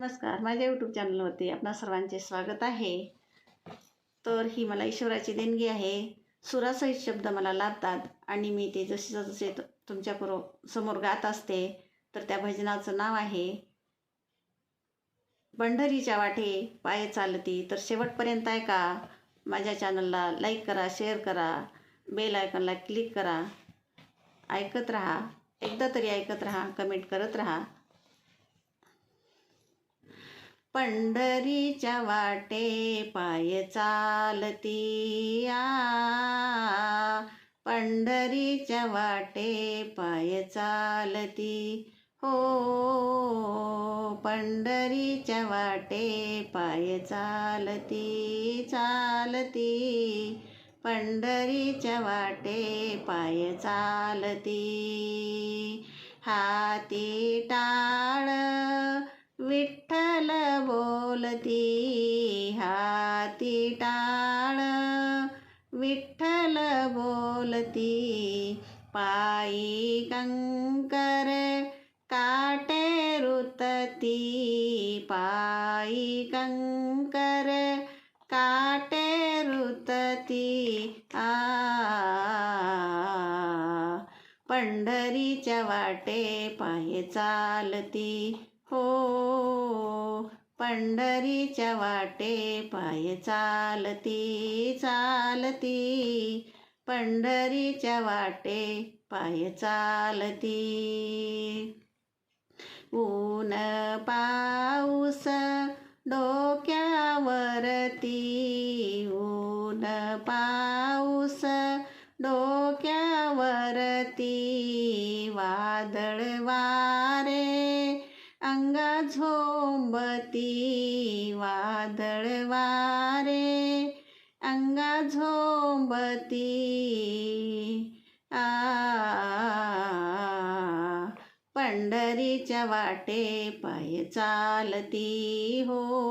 नमस्कार माझ्या यूट्यूब चॅनलवरती आपणा सर्वांचे स्वागत आहे. तर ही मला ईश्वराची देणगी आहे. सुरासहित शब्द मला लाभतात आणि मी ते जसे जसे त- तुमच्या पुरो समोर गात असते तर त्या भजनाचं नाव आहे पंढरीच्या वाटे पाय चालती तर शेवटपर्यंत आहे का? माझ्या चॅनलला लाईक करा शेअर करा बेल आयकॉनला क्लिक करा. ऐकत राहा एकदा तरी ऐकत राहा कमेंट करत राहा. पंढरीच्या वाटे पाय चालती आ. पंढरीच्या वाटे पाय चालती हो. पंढरीच्या वाटे पाय चालती चालती. पंढरीच्या वाटे पाय चालती. हाती टाळ विट बोलती हाती टाळ विठ्ठल बोलती पायी कंकर काटे रुतती पायी कंकर काटे रुतती आ. पंढरीच्या वाटे पाय चालती हो. पंढरीच्या वाटे पाय चालती चालती. पंढरीच्या वाटे पाय चालती. ऊन पाऊस डोक्यावरती ऊन पाऊस डोक्यावरती. वादळ वा अंगा झोंबती वादळ वारे. अंगा झोंबती आ. पंढरीच्या वाटे पाय चालती हो.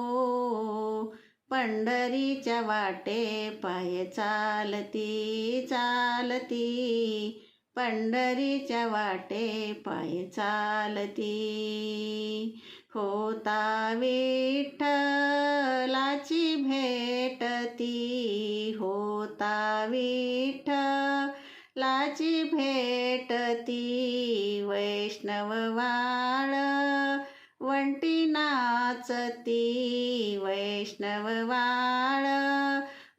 पंढरीच्या वाटे पाय चालती चालती. पंढरीच्या वाटे पाय चालती. होता विठ्ठलाची भेटती. होता विठ्ठलाची भेटती. वैष्णव वाळ वंटी नाचती. वैष्णव वाळ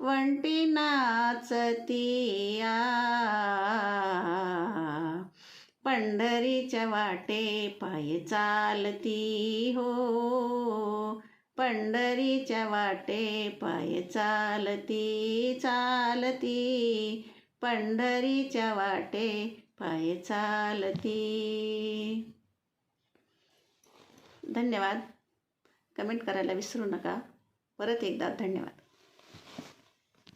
वंटी नाचती. पंढरीच्या वाटे पाय चालती हो. पंढरीच्या वाटे पाय चालती चालती. पंढरीच्या वाटे पाय चालती. धन्यवाद. कमेंट करायला विसरू नका. परत एकदा धन्यवाद.